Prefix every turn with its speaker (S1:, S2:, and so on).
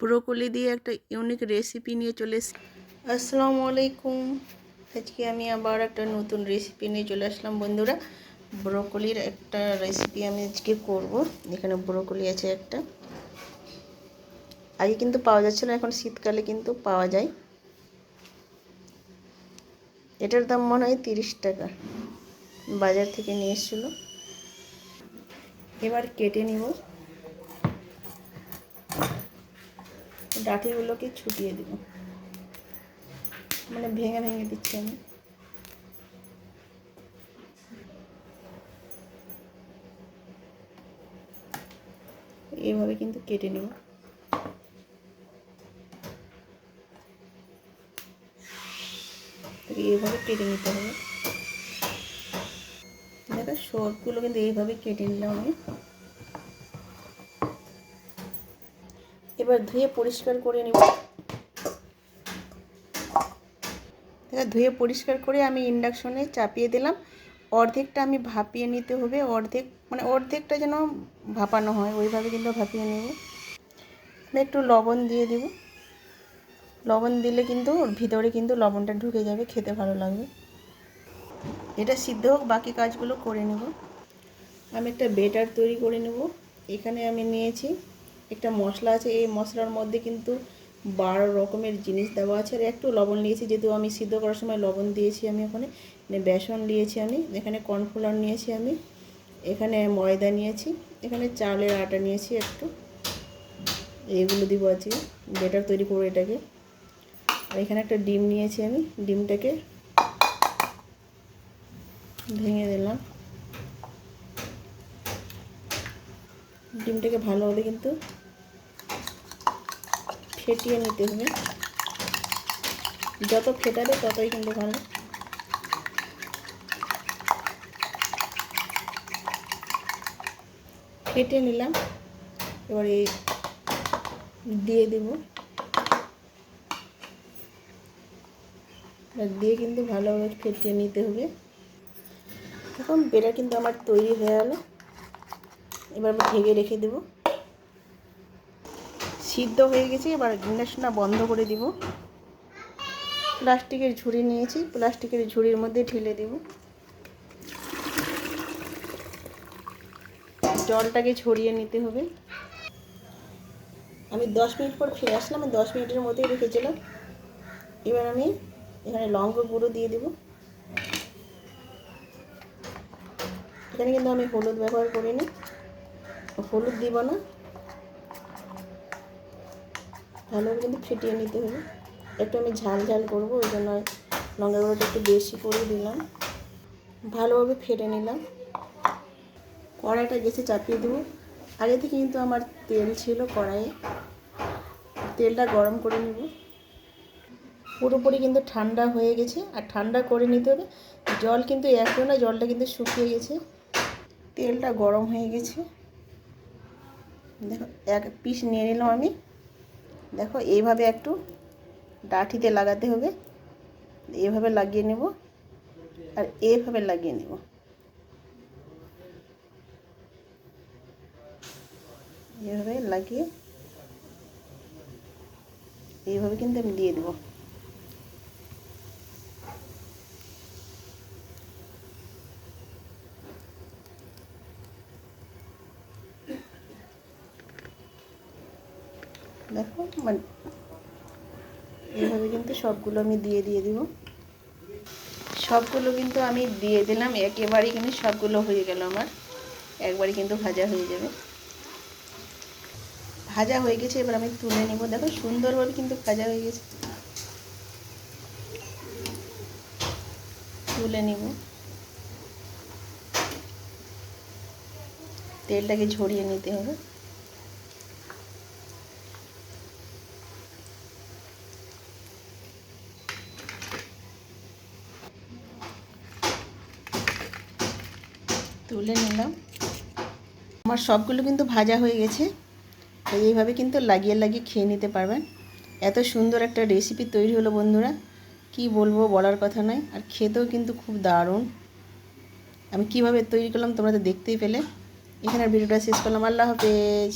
S1: Broccoli দিয়ে একটা unique recipe নিয়ে চলে এসেছি। আসসালামু আলাইকুম। আজকে আমি আবার একটা নতুন রেসিপি নিয়ে চলে আসলাম বন্ধুরা। ব্রোকলির একটা রেসিপি আমি আজকে করব। এখানে ব্রোকলি আছে একটা। আগে কিন্তু পাওয়া যাচ্ছিল এখন শীতকালে কিন্তু পাওয়া যায়। এটার দাম মনে হয় তিরিশ টাকা। বাজার থেকে নিয়ে এসেছিল। এবার কেটে নিব। ডাঁটিগুলোকে ছুটিয়ে দিব। মানে ভেঙে ভেঙে দিচ্ছি আমি। এইভাবে কিন্তু কেটে নেব। এইভাবে কেটে নিতে হবে। দেখো, সবগুলো কিন্তু এইভাবে কেটে নিলাম আমি। এবার ধুয়ে পরিষ্কার করে নেব। দেখা ধুয়ে পরিষ্কার করে আমি ইন্ডাকশনে চাপিয়ে দিলাম। অর্ধেকটা আমি ভাপিয়ে নিতে হবে। অর্ধেক মানে অর্ধেকটা যেন ভাপানো হয়, ওইভাবে কিন্তু ভাপিয়ে নেব। একটু লবণ দিয়ে দেব। লবণ দিলে কিন্তু ভিতরে কিন্তু লবণটা ঢুকে যাবে, খেতে ভালো লাগবে। এটা সিদ্ধ হোক, বাকি কাজগুলো করে নেব। আমি একটা বেটার তৈরি করে নেব। এখানে আমি নিয়েছি একটা মশলা আছে, এই মশলার মধ্যে কিন্তু বারো রকমের জিনিস দেওয়া আছে। আর একটু লবণ নিয়েছি, যেহেতু আমি সিদ্ধ করার সময় লবণ দিয়েছি আমি ওখানে। বেসন নিয়েছি আমি, এখানে কর্নফ্লাওয়ার নিয়েছি আমি, এখানে ময়দা নিয়েছি, এখানে চালের আটা নিয়েছি একটু। এইগুলো দিব আজকে, বেটার তৈরি করব এটাকে। আর এখানে একটা ডিম নিয়েছি আমি, ডিমটাকে ভেঙে দিলাম। ডিমটাকে ভালোভাবে কিন্তু ফেটিয়ে নিতে হবে। যত ফেটাবে ততই কিন্তু ভালো। ফেটে নিলাম। এবার এই দিয়ে দেব। দিয়ে কিন্তু ভালোভাবে ফেটিয়ে নিতে হবে। এখন বেড়া কিন্তু আমার তৈরি হয়ে গেল। এবার আমি ঢেকে রেখে দেবো। সিদ্ধ হয়ে গেছে, এবার ইন্ডাকশনটা বন্ধ করে দিব। প্লাস্টিকের ঝুড়ি নিয়েছি, প্লাস্টিকের ঝুড়ির মধ্যে ঢেলে দেব। জলটাকে ছড়িয়ে নিতে হবে। আমি দশ মিনিট পর ফিরে আসলাম, আমি দশ মিনিটের মধ্যেই রেখেছিলাম। এবার আমি এখানে লঙ্কা গুঁড়ো দিয়ে দেব। এখানে কিন্তু আমি হলুদ ব্যবহার করিনি। হলুদ দিব না। ভালোভাবে কিন্তু ফেটিয়ে নিতে হবে। একটু আমি ঝাল ঝাল করব, ওই জন্য লঙ্কা গুঁড়োটা একটু বেশি করে দিলাম। ভালোভাবে ফেটে নিলাম। কড়াইটা গেছে চাপিয়ে দেবো। আগে থেকে কিন্তু আমার তেল ছিল কড়াইয়ে। তেলটা গরম করে নেব। পুরোপুরি কিন্তু ঠান্ডা হয়ে গেছে। আর ঠান্ডা করে নিতে হবে। জল কিন্তু একটু না, জলটা কিন্তু শুকিয়ে গেছে। তেলটা গরম হয়ে গেছে। দেখো, এক পিস নিয়ে নিলাম আমি। দেখো, এইভাবে একটু ডাঠিতে লাগাতে হবে। এভাবে লাগিয়ে নেব আর এভাবে লাগিয়ে নেব। এভাবে লাগিয়ে এইভাবে কিন্তু আমি দিয়ে দেবো। দেখো মানে এইভাবে কিন্তু সবগুলো আমি দিয়ে দিয়ে দিব। সবগুলো কিন্তু আমি দিয়ে দিলাম, একেবারেই কিন্তু সবগুলো হয়ে গেল আমার। একবারই কিন্তু ভাজা হয়ে যাবে। ভাজা হয়ে গেছে, এবার আমি তুলে নিব। দেখো, সুন্দরভাবে কিন্তু ভাজা হয়ে গেছে। তুলে নিব। তেলটাকে ঝরিয়ে নিতে হবে। তুলে নিলাম। আমার সবগুলো কিন্তু ভাজা হয়ে গেছে। এইভাবে কিন্তু লাগিয়ে লাগিয়ে খেয়ে নিতে পারবেন। এত সুন্দর একটা রেসিপি তৈরি হলো বন্ধুরা। কি বলব বলার কথা নয় আর খেতেও কিন্তু খুব দারুণ। আমি কীভাবে তৈরি করলাম তোমরা তো দেখতেই পেলে। এখানে ভিডিওটা শেষ করলাম। আল্লাহ হাফেজ।